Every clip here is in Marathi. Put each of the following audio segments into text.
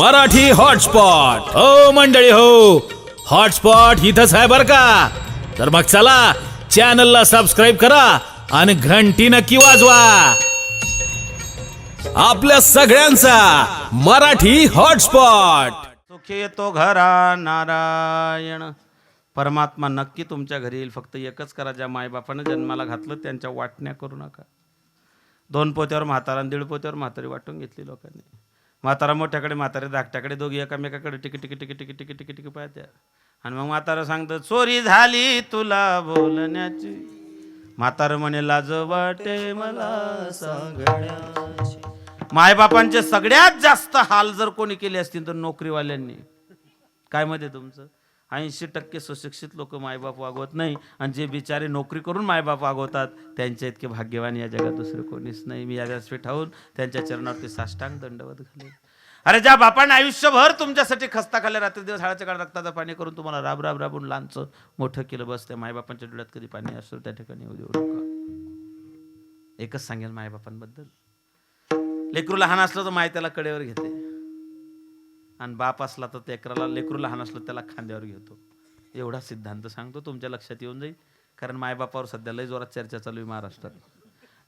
मराठी हॉटस्पॉट. हो मंडळी हो. हॉटस्पॉट इथंच आहे बर का? तर मग चला चॅनलला सबस्क्राईब करा आणि घंटी नक्की वाजवा. आपल्या सगळ्यांचा मराठी हॉटस्पॉट. सुखी येतो घरा नारायण. परमात्मा नक्की तुमच्या घरी येईल. फक्त एकच करा ज्या मायबापानं जन्माला घातलं त्यांच्या वाटण्या करू नका. दोन पोत्यावर म्हातारा आणि दीड पोत्यावर म्हातारी वाटून घेतली लोकांनी. म्हातारा मोठ्याकडे म्हातारे धाकट्याकडे दोघी एकामेकाकडे टिकी टिकी टिकी टिकी टिकी टिकी टिकी पाहत्या. आणि मग म्हातारा सांगतं चोरी झाली तुला बोलण्याची. म्हातारं म्हणे लाज वाटे मला सगळ्याची मायबापांचे सगळ्यात जास्त हाल जर कोणी केले असतील तर नोकरीवाल्यांनी. काय मध्ये तुमचं? ऐंशी टक्के सुशिक्षित लोक मायबाप वागवत नाही आणि जे बिचारे नोकरी करून मायबाप वागवतात त्यांच्या इतके भाग्यवान या जगात दुसरे कोणीच नाही. मी या व्यासपीठ ठाऊन त्यांच्या चरणावरती साष्टांग दंडवत घाले अरे ज्या बापाने आयुष्यभर तुमच्यासाठी खस्ता खाल्ल्या रात्री दिवस हाडाच्या काळ रक्ताचं पाणी करून तुम्हाला राब राब राबून लहानचं मोठं केलं बस त्या मायबापांच्या डोळ्यात कधी पाणी असतो त्या ठिकाणी येऊ देऊ नका. एकच सांगेल मायबापांबद्दल. लेकरू लहान असलं तर माय त्याला कडेवर घेते. आणि बाप असला तर लेकराला लेकरू लहान असलं त्याला खांद्यावर घेतो. एवढा सिद्धांत सांगतो तुमच्या लक्षात येऊन जाईल. कारण मायबापावर सध्या लय जोरात चर्चा चालू आहे महाराष्ट्रात.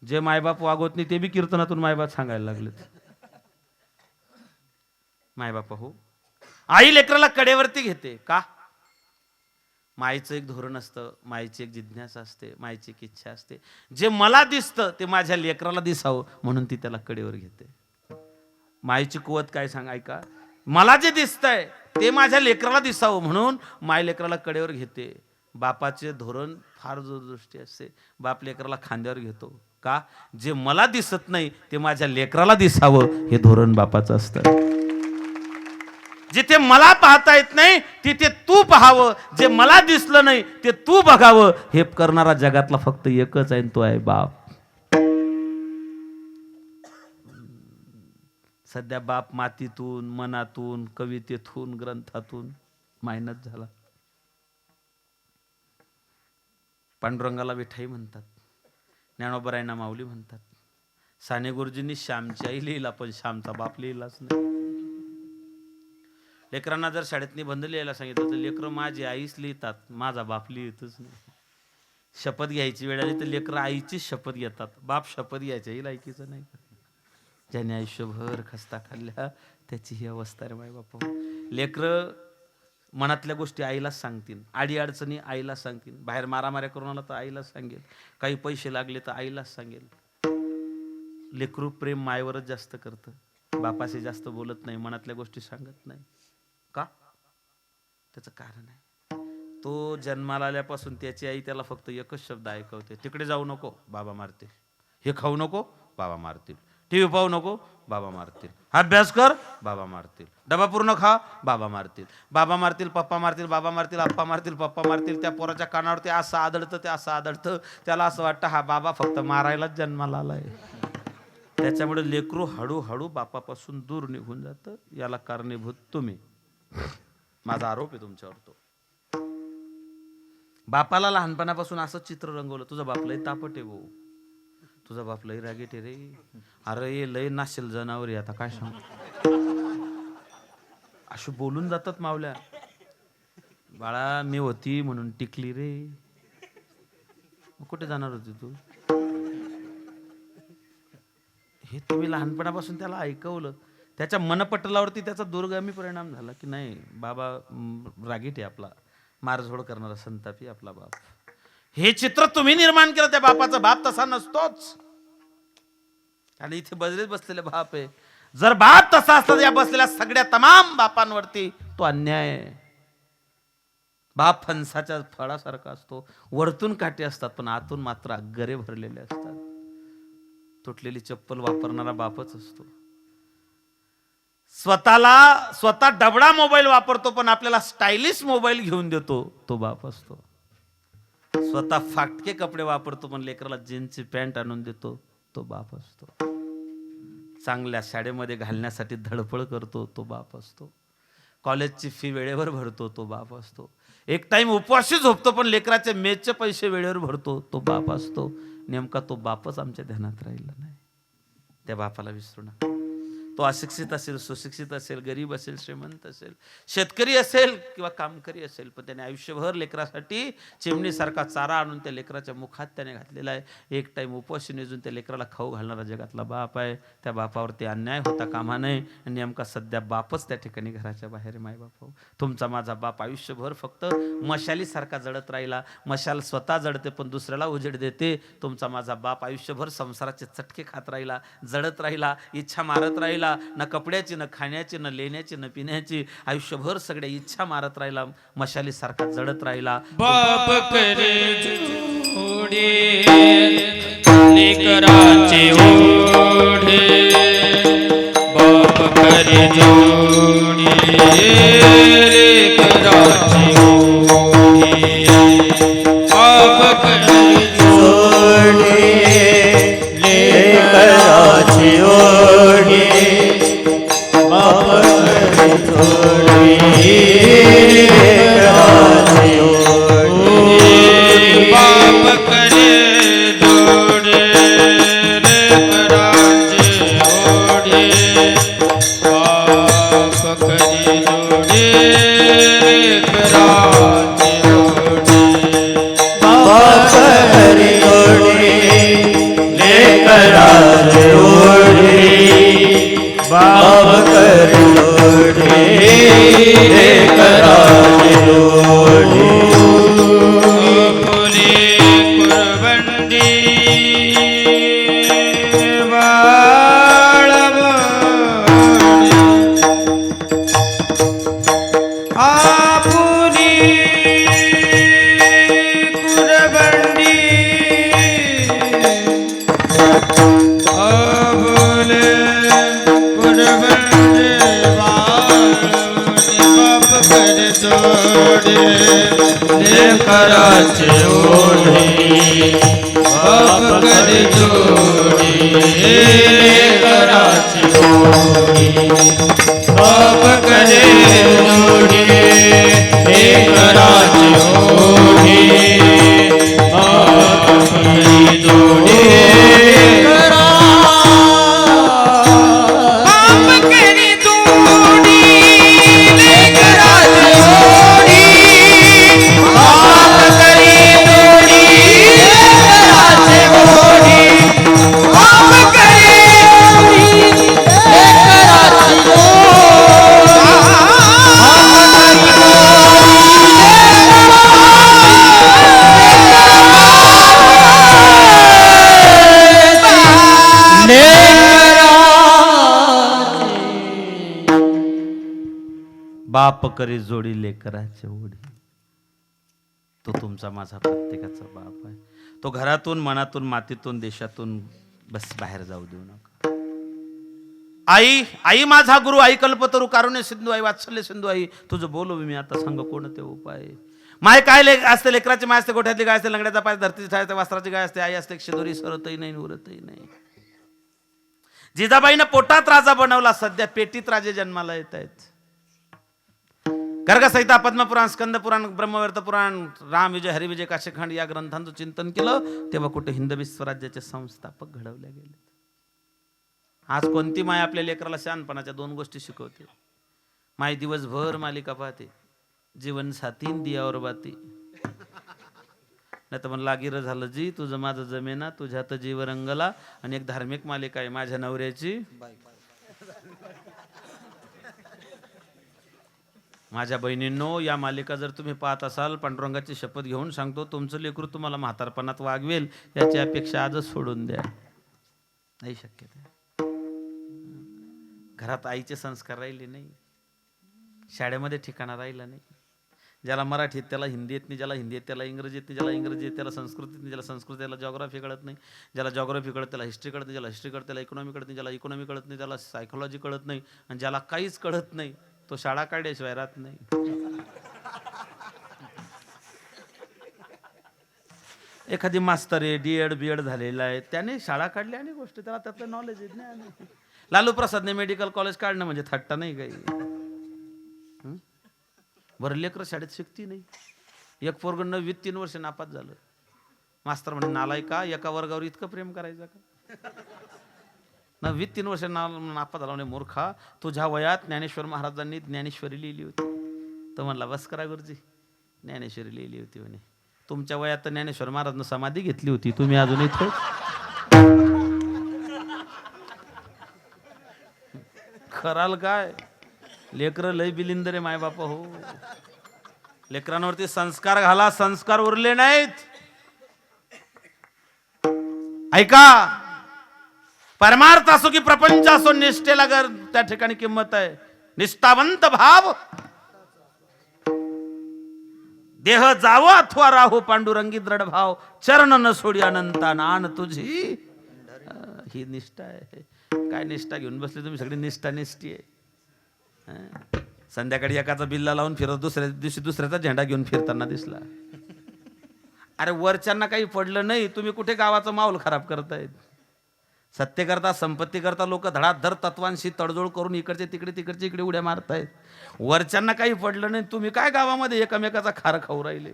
जे मायबाप वागवत नाही ते बी कीर्तनातून मायबाप सांगायला लागलेत. मायबापा हो. आई लेकराला कडेवरती घेते. का? माईचं एक धोरण असतं माईची एक जिज्ञासा असते माईची एक इच्छा असते. जे मला दिसतं ते माझ्या लेकराला दिसावं म्हणून ती त्याला कडेवर घेते. माईची कुवत काय सांग ऐका. मला जे दिसतंय ते माझ्या लेकराला दिसावं म्हणून माय लेकराला कडेवर घेते. बापाचे धोरण फार दूरदृष्टी असते. बाप लेकराला खांद्यावर घेतो. का? जे मला दिसत नाही ते माझ्या लेकराला दिसावं हे धोरण बापाचं असतं. जिथे मला पाहता येत नाही तिथे तू पाहावं. जे मला दिसलं नाही ते तू बघावं. हे करणारा जगातला फक्त एकच आहे तो आहे बाप. सध्या बाप मातीतून मनातून कवितेतून ग्रंथातून मायनत झाला. पांडुरंगाला विठाई म्हणतात. ज्ञानोबरायना माऊली म्हणतात. साने गुरुजींनी श्यामची आई लिहिला पण श्यामचा बाप लिहिलाच नाही. लेकरांना जर शाळेत निबंध लिहायला सांगितलं तर लेकरं माझी आईच लिहितात. माझा बाप लिहितच नाही. शपथ घ्यायची वेळ आली तर लेकरं आईचीच शपथ घेतात. बाप शपथ घ्यायच्याही लायकीचं नाही. ज्याने आयुष्यभर खस्ता खाल्ल्या त्याची ही अवस्था रे माय बापा. लेकरं मनातल्या गोष्टी आईलाच सांगतील. आडी अडचणी आईला सांगतील. बाहेर मारामाऱ्या करून आला तर आईलाच सांगेल. काही पैसे लागले तर आईलाच सांगेल. लेकरू प्रेम मायवरच जास्त करतं. बापाशी जास्त बोलत नाही मनातल्या गोष्टी सांगत नाही. का? त्याचं कारण आहे. तो जन्माला आल्यापासून त्याची आई त्याला फक्त एकच शब्द ऐकवते. तिकडे जाऊ नको बाबा मारतील. हे खाऊ नको बाबा मारतील. टी व्ही पाहू नको बाबा मारतील. अभ्यास कर बाबा मारतील. डबा पूर्ण खा बाबा मारतील. बाबा मारतील पप्पा मारतील बाबा मारतील आप्पा मारतील पप्पा मारतील त्या पोराच्या कानावरती असं आदळतं ते असं आदळतं. त्याला असं वाटतं हा बाबा फक्त मारायलाच जन्माला आलाय. त्याच्यामुळे लेकरू हळूहळू बापापासून दूर निघून जातं. याला कारणीभूत तुम्ही. माझा आरोप आहे तुमच्यावर तो. बापाला लहानपणापासून असं चित्र रंगवलं तुझं बापलाही तापट आहे भाऊ. तुझा बाप लय रागेट रे. अरे ये लय नाशेल जनावर आहे आता काय सांग? अशी बोलून जातात मावल्या. बाळा मी होती म्हणून टिकली रे. कुठे जाणार होती तू? हे तुम्ही लहानपणापासून त्याला ऐकवलं. त्याच्या मनपटलावरती त्याचा दुर्गामी परिणाम झाला की नाही? बाबा रागीट आहे आपला. मारझोड करणारा संतापी आपला बाप. हे चित्र तुम्ही निर्माण केलं त्या बापाचा बाप तसा नसतोच. आणि इथे बजरेत बसलेले बाप आहे. जर बाप तसा असता या बसलेल्या सगळ्या तमाम बापांवरती तो अन्याय आहे. बाप फणसाच्या फळासारखा असतो. वरतून काटे असतात पण आतून मात्र अग्गरे भरलेले असतात. तुटलेली चप्पल वापरणारा बापच असतो. स्वतःला स्वतः डबडा मोबाईल वापरतो पण आपल्याला स्टायलिश मोबाईल घेऊन देतो तो बाप असतो. स्वतः फाटके कपडे वापरतो पण लेकराला जीन्सची पॅन्ट आणून देतो तो बाप असतो. चांगल्या शाळेमध्ये घालण्यासाठी धडपड करतो तो बाप असतो. कॉलेजची फी वेळेवर भरतो तो बाप असतो. एक टाइम उपवाशी झोपतो पण लेकराचे मेचचे पैसे वेळेवर भरतो तो बाप असतो. नेमका तो बापच आमच्या ध्यानात राहिला नाही. त्या बापाला विसरू नका. तो अशिक्षित असेल सुशिक्षित असेल गरीब असेल श्रीमंत असेल शेतकरी असेल किंवा कामकरी असेल पण त्याने आयुष्यभर लेकरासाठी चिमणीसारखा चारा आणून त्या लेकराच्या मुखात त्याने घातलेला आहे. एक टाईम उपाशी निजून त्या लेकराला खाऊ घालणारा जगातला बाप आहे. त्या बापावरती अन्याय होता कामा नये. आणि नेमका सध्या बापच त्या ठिकाणी घराच्या बाहेर आहे हो. तुमचा माझा बाप आयुष्यभर फक्त मशालीसारखा जळत राहिला. मशाल स्वतः जळते पण दुसऱ्याला उजेड देते. तुमचा माझा बाप आयुष्यभर संसाराचे चटके खात राहिला जळत राहिला इच्छा मारत राहिला. न कपड्याची ना खाण्याची ना लेण्याची न पिण्याची आयुष्यभर सगळ्या इच्छा मारत राहिला मशालीसारखा जडत राहिला. बाप करे जोडे ओढे. बाप करे जोडे. जोडी लेकराची ओढी पर जोडे लेकराचे ओढे बाप कर जोडे लेकराचे ओढे बाप करे जोडे लेकराचे ओढे। बाप करे जोडी लेकराचे ओढी तो तुमचा माझा प्रत्येकाचा बाप आहे. तो घरातून मनातून मातीतून देशातून बस बाहेर जाऊ देऊ नका. आई आई माझा गुरु आई कल्पतरू कारुण्य सिंधू आई वात्सल्य सिंधू आई तुझं बोलू मी आता सांग कोणते उपाय? माय काय ले असते लेकराची माय असते गोठ्यातली गाय असते लंगड्याचा पाय धरती ठाय असते वस्त्राची गाय असते आई असते शिदोरी सरतही नाही उरतही नाही. जिजाबाईनं पोटात राजा बनवला सध्या पेटीत राजे जन्माला येत आहेत. गर्गसहिता पद्मपुराण स्कंदपुराण ब्रह्मवर्त पुराण राम विजय हरिविजय काशीखंड या ग्रंथांचं चिंतन केलं तेव्हा कुठे हिंदवी स्वराज्याचे संस्थापक घडवले गेले. आज कोणती माय आपल्या लेकराला शहाणपणाच्या दोन गोष्टी शिकवते? माय दिवसभर मालिका पाहते. जीवन साथी दियावर बाती. नाही तर मग गिर झालं जी तुझं माझं जमेना तुझ्यात जीव रंगला आणि एक धार्मिक मालिका आहे माझ्या नवऱ्याची. माझ्या बहिणींनो या मालिका जर तुम्ही पाहत असाल पांडुरंगाची शपथ घेऊन सांगतो तुमचं लेकरू तुम्हाला म्हातारपणात वागवेल याची अपेक्षा आजच सोडून द्या. नाही शक्य घरात आईचे संस्कार राहिले नाही. शाळेमध्ये ठिकाणा राहिला नाही. ज्याला मराठी येत त्याला हिंदी येत नाही ज्याला हिंदी येत त्याला इंग्रजी येत नाही ज्याला इंग्रजी येत त्याला संस्कृत येत नाही ज्याला संस्कृत त्याला जॉग्राफी कळत नाही. ज्याला जॉग्राफी कळत त्याला हिस्ट्री कळत नाही ज्याला हिस्ट्री कळत त्याला इकॉनॉमी कळत नाही ज्याला इकॉनॉमी कळत नाही त्याला सायकोलॉजी कळत नाही आणि ज्याला काहीच कळत नाही. तो शाळा काढल्याशिवाय राहत नाही. एखादी मास्तर आहे डी एड बी एड झालेला आहे. त्याने शाळा काढल्या आणि गोष्ट. त्याला त्यातलं नॉलेज येत नाही लालू प्रसादने मेडिकल कॉलेज काढणं म्हणजे थट्टा नाही काही. बरं लेकरं शाळेत शिकती नाही. एक पोरग नववीत तीन वर्ष नापास झालं. मास्तर म्हणे नालाय का एका वर्गावर इतकं प्रेम करायचं का? नववी तीन वर्ष ना नापा झाला म्हणे मूर्खा. तुझ्या वयात ज्ञानेश्वर महाराजांनी ज्ञानेश्वरी लिहिली होती. तर म्हणला बस करा गुरुजी. ज्ञानेश्वरी लिहिली होती म्हणे. तुमच्या वयात तर ज्ञानेश्वर महाराजनं समाधी घेतली होती. तुम्ही अजून इथे? खराल काय? लेकरं लय बिलिंग रे माय मायबाप हो. लेकरांवरती संस्कार घाला संस्कार उरले नाहीत. ऐका परमार्थ असो की प्रपंच असो निष्ठेला गर त्या ठिकाणी किंमत आहे. निष्ठावंत भाव. देह जावो अथवा राहू पांडुरंगी दृढ भाव. चरण न सोडी अनंता नान तुझी. ही निष्ठा आहे. काय निष्ठा घेऊन बसली तुम्ही? सगळी निष्ठा निष्ठी आहे. संध्याकाळी एकाचा बिल्ला लावून फिरत दुसऱ्या दिवशी दुसऱ्याचा झेंडा घेऊन फिरताना दिसला. अरे वरच्यांना काही पडलं नाही तुम्ही कुठे गावाचा माहोल खराब करतायत? सत्तेकरता संपत्तीकरता लोक धडाधर तत्वांशी तडजोड करून इकडचे तिकडे तिकडचे इकडे उड्या मारतायत. वरच्यांना काही पडलं नाही तुम्ही काय गावामध्ये एकमेकाचा खार खाऊ राहिले?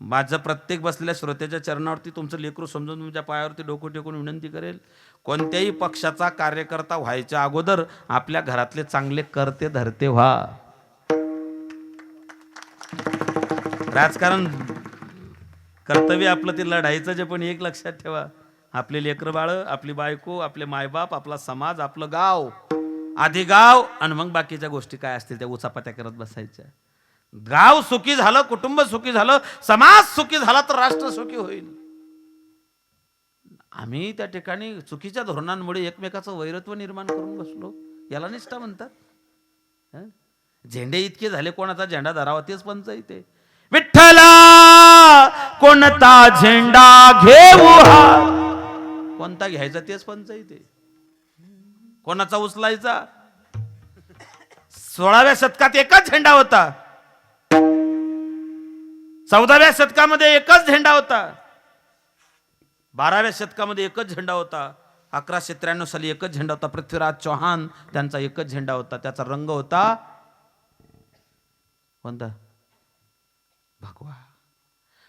माझं प्रत्येक बसलेल्या श्रोत्याच्या चरणावरती तुमचं लेकरू समजून तुमच्या पायावरती डोकं टेकून विनंती करेल कोणत्याही पक्षाचा कार्यकर्ता व्हायच्या अगोदर आपल्या घरातले चांगले करते धरते व्हा. राजकारण कर्तव्य आपलं ते लढायचं जे पण एक लक्षात ठेवा. आपले लेकर बाळ आपली बायको आपले मायबाप आपला समाज आपलं गाव. आधी गाव आणि मग बाकीच्या गोष्टी काय असतील त्या उचापात्या करत बसायच्या. गाव सुखी झालं कुटुंब सुखी झालं समाज सुखी झाला तर राष्ट्र सुखी होईल. आम्ही त्या ठिकाणी चुकीच्या धोरणांमुळे एकमेकाचं वैरत्व निर्माण करून बसलो. याला निष्ठा म्हणतात. झेंडे इतके झाले कोणाचा झेंडा धरावा तेच पंचायत आहे. विठ्ठला कोणता झेंडा घेऊ हा? कोणता घ्यायचा तेच पंचायत आहे कोणाचा उचलायचा? सोळाव्या शतकात एकच झेंडा होता. चौदाव्या शतकामध्ये एकच झेंडा होता. बाराव्या शतकामध्ये एकच झेंडा होता. अकराशे त्र्याण्णव साली एकच झेंडा होता. पृथ्वीराज चौहान त्यांचा एकच झेंडा होता. त्याचा रंग होता कोणता? भगवा.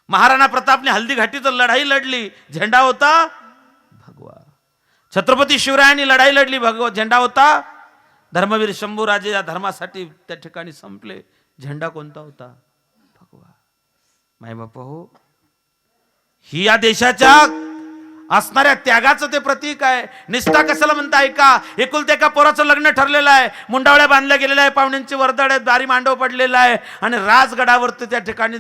महाराणा प्रतापने हल्दी घाटीचं लढाई लढली. झेंडा होता छत्रपती शिवरायांनी लढाई लढली भगवत झेंडा होता. धर्मवीर शंभूराजे या धर्मासाठी त्या ठिकाणी संपले. झेंडा कोणता होता? भगवा. माय बापा हो. ही या देशाच्या असणाऱ्या त्यागाचं ते प्रतीक आहे. निष्ठा कशाला म्हणता ऐका? एकुलते एका पोराचं लग्न ठरलेलं आहे. मुंडावळ्या बांधल्या गेलेल्या आहे. पाहुण्यांची वर्दळ आहे दारी मांडव पडलेला आहे. आणि राजगडावरती त्या ठिकाणी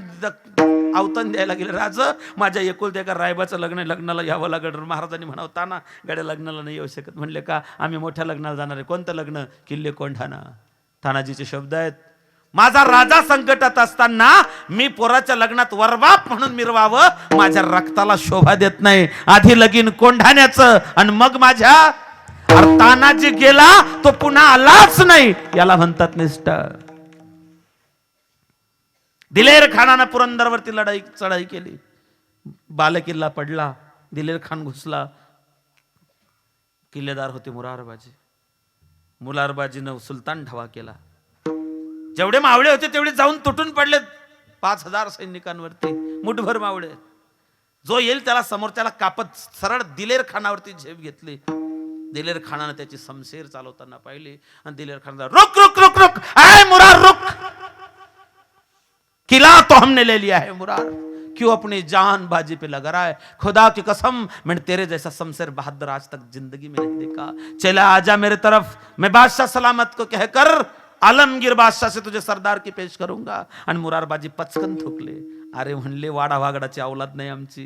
आवतन अवतन द्यायला गेले. राज माझ्या एकुलते एका रायबाचं लग्न लग्नाला यावं लागेल. महाराजांनी म्हणवताना गड्या लग्नाला नाही येऊ शकत. म्हणले का? आम्ही मोठ्या लग्नाला जाणार आहे. कोणतं लग्न? किल्ले कोंढाणा तानाजीचे शब्द आहेत. माझा राजा संकटात असताना मी पोराच्या लग्नात वरबाप म्हणून मिरवावं. माझ्या रक्ताला शोभा देत नाही. आधी लगीन कोंढाण्याचं आणि मग माझ्या. तानाजी गेला तो पुन्हा आलाच नाही. याला म्हणतात निष्ठा दिलेर खानानं पुरंदरवरती लढाई चढाई केली. बालकिल्ला पडला दिलेर खान घुसला. किल्लेदार होते मुरारबाजी. मुलारबाजीनं सुलतान ढवा केला. जेवढे मावळे होते तेवढे जाऊन तुटून पडले पाच हजार सैनिकांवरती. मुठभर मावळे. जो येईल त्याला समोरच्याला कापत सरळ दिलेर खानावरती झेप घेतली. दिलेर खानानं त्याची समशेर चालवताना पाहिली. आणि दिलेर खान रुक रुक रुक रुक. आय मुरार रुक. किला तो हमने ले लिया है मुरार क्यों अपनी जान बाजी पे लगा रहा है? खुदा की कसम मैंने तेरे जैसा शमशेर बहादुर आज तक जिंदगी में नहीं देखा। चला आजा मेरे तरफ मैं बादशाह सलामत को कहकर आलमगीर बादशाह से तुझे सरदार की पेश करूंगा। आणि मुरारबाजी पचकन थुकले अरे म्हणले वाडा वागडाची अवलाद नाही आमची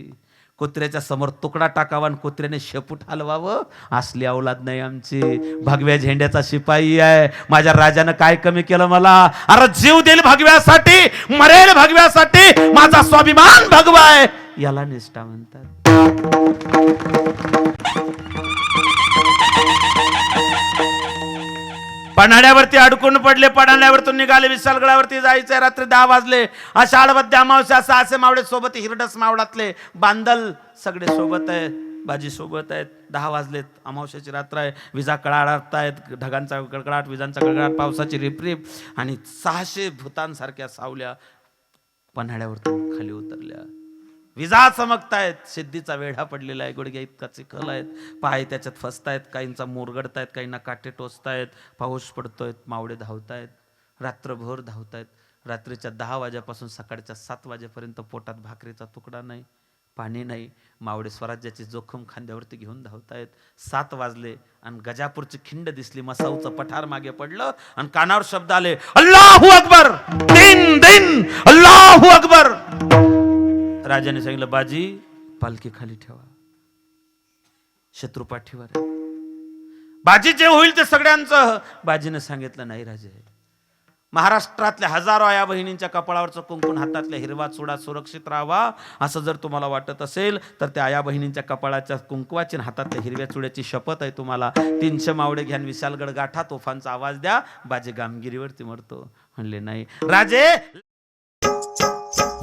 कुत्र्याच्या समोर तुकडा टाकावा आणि कुत्र्याने शेपूट हलवावं. असली अवलाद नाही आमची. भगव्या झेंड्याचा शिपाई आहे. माझ्या राजानं काय कमी केलं मला? अरे जीव देईल भगव्यासाठी. मरेल भगव्यासाठी. माझा स्वाभिमान भगवा आहे. याला निष्ठा म्हणतात. पन्हाड्यावरती अडकून पडले पन्हाड्यावरतून निघाले विशालगडावरती जायचे रात्री दहा वाजले. आषाढमध्ये अमावस्या सहाशे मावळे सोबत हिरडस मावळातले. बांदल सगळे सोबत आहेत बाजी सोबत आहेत. दहा वाजलेत अमावस्याची रात्र आहे. विजा कळाडत आहेत ढगांचा कडकडाट विजांचा कडकडाट पावसाची रिपरिप. आणि सहाशे भूतांसारख्या सावल्या पन्हाड्यावरतून खाली उतरल्या. विजा चमकतायत. सिद्धीचा वेढा पडलेला आहे. गुडघ्या इतका चिखल आहेत. पाय त्याच्यात फसतायत. काहींचा मोरगडतायत काहींना काटे टोचतायत. पाऊस पडतोय. मावळे धावतायत. रात्रभर धावतायत. रात्रीच्या दहा वाजेपासून सकाळच्या सात वाजेपर्यंत पोटात भाकरीचा तुकडा नाही पाणी नाही. मावळे स्वराज्याची जोखम खांद्यावरती घेऊन धावतायत. सात वाजले आणि गजापूरची खिंड दिसली. मसाऊचं पठार मागे पडलं आणि कानावर शब्द आले अल्लाहू अकबर! दिन दिन! अल्लाहू अकबर! राजाने सांगितलं बाजी पालखी खाली ठेवा. शत्रू पाठीवर बाजी जे होईल ते सगळ्यांचं. बाजीने सांगितलं नाही राजे. महाराष्ट्रातल्या हजारो आया बहिणींच्या कपाळावरचं कुंकून हातातल्या हिरवा चुडा सुरक्षित राहावा. असं जर तुम्हाला वाटत असेल तर त्या आया बहिणींच्या कपाळाच्या कुंकवाची हातातल्या हिरव्या चुड्याची शपथ आहे तुम्हाला. तीनशे मावडे घ्या विशालगड गाठा तोफांचा आवाज द्या. बाजे गामगिरीवरती मरतो. म्हणले नाही. राजे